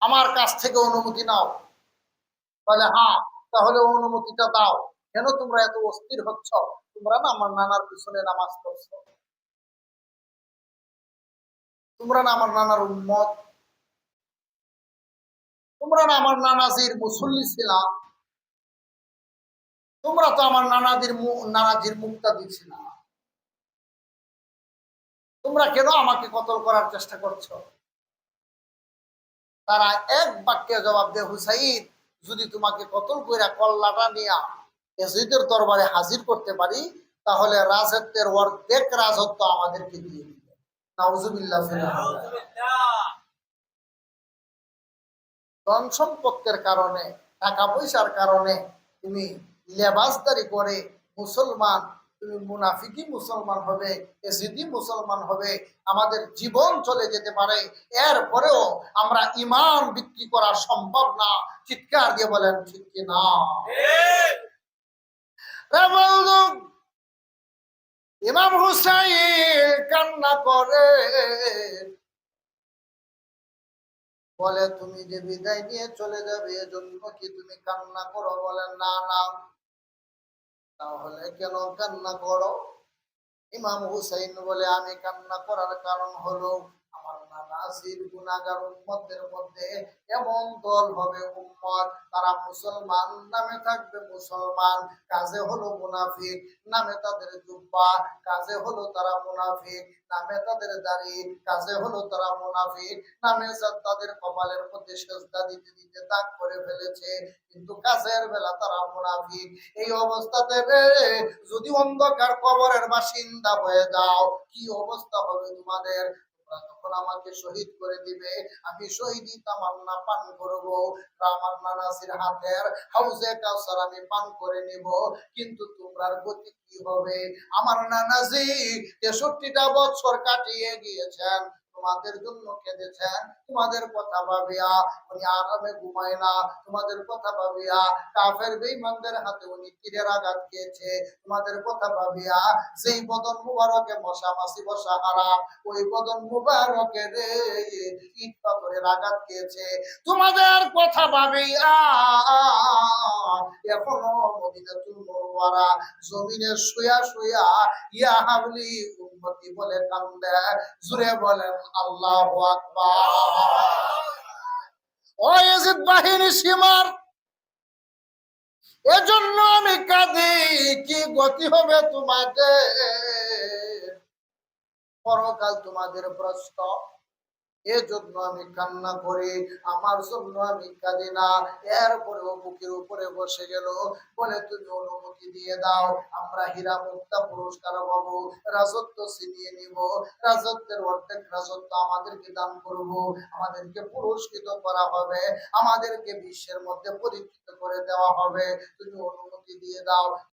আমার কাছ থেকে অনুমতি নাও। তাহলে হ্যাঁ তাহলে অনুমতিটা দাও। কেন তোমরা এত অস্থির হচ্ছ? তোমরা না আমার নানার পিছনে নামাজ পড়ছো। তোমরা না আমার নানার উম্মত। তোমরা না আমার নানাজির মুসল্লি ছিলা। তোমরা তো আমার নানাদির মু- নানাজির মুক্তা দিছিল তোমরা কেন আমাকে কতল করার চেষ্টা করছ? তারা এক বাক্যে জবাব দেয়, হুসাইন, যদি তোমাকে কতল কইরা কল্লাটা নিয়া এজিদের দরবারে হাজির করতে পারি, তাহলে রাজত্বের অর্ধেক রাজত্ব আমাদেরকে দিয়ে দিবে। নাউজুবিল্লাহ ধন সম্পত্তির কারণে, টাকা পয়সার কারণে তুমি লেবাসদারি করে মুসলমান মুনাফিকি মুসলমান হবে এসিদি মুসলমান হবে, আমাদের জীবন চলে যেতে পারে। এরপরেও আমরা ইমান বিক্রি করা সম্ভব না। চিৎকার দিয়ে বলেন, ঠিক কি না? ইমাম হুসাইন কান্না করে। বলে, তুমি যে বিদায় নিয়ে চলে যাবে, এজন্য কি তুমি কান্না করো? বলে না না। তাহলে কেন কান্না করো? ইমাম হুসাইন বলে আমি কান্না করার কারণ হলো তাদের তাদের কপালের মধ্যে সেজদা দিতে দিতে তাক করে ফেলেছে, কিন্তু কাজের বেলা তারা মুনাফিক। এই অবস্থাতে যদি অন্ধকার কবরের বাসিন্দা হয়ে যাও, কি অবস্থা হবে তোমাদের? তোমরা যখন আমাকে শহীদ করে দিবে। আমি শহীদি তামান্না পান করব। আমার নানাসির হাতের হাউজে কাউসার আমি পান করে নিব। কিন্তু তোমরার গতি কি হবে? আমার নানাজি তেষট্টিটা বছর কাটিয়ে গিয়েছেন। তোমাদের জন্য কেঁদেছেন। তোমাদের কথা ভাবিয়া উনি আরামে ঘুমায় না তোমাদের কথা ভাবিয়া কাফের বেঈমানদের হাতে উনি তীরের আঘাত খেয়েছে। তোমাদের কথা ভাবিয়া যেই বদন মুবারকে মশা মাসি বসা হারাম, ওই বদন মুবারকে রে ইট পাথরের আঘাত খেয়েছে। তোমাদের কথা ভাবিয়া এখনও মদিনাতুল মুনওয়ারা জমিনে শুয়া শুয়া ইয়া হাবলি উম্মতি বলে কান্দে জুড়ে বলেন, আল্লাহ আকবার। বাহিনী সীমার, এজন্য আমি কাঁদি, কি গতি হবে তোমাদের? পরকাল তোমাদের প্রশ্ন। এজন্য আমি কান্না করি, আমার জন্য আমি কাঁদি না। এরপরেও বুকের উপরে বসে গেল। বলে, তুমি অনুমতি দিয়ে দাও, আমরা হীরা মুক্তা পুরস্কার পাবো, রাজত্ব ছিনিয়ে নিব। রাজত্বের অর্ধেক রাজত্ব আমাদেরকে দান করব, আমাদেরকে পুরস্কৃত করা হবে, আমাদেরকে বিশ্বের মধ্যে পরিচিত করে দেওয়া হবে। তুমি অনুমতি দিয়ে দাও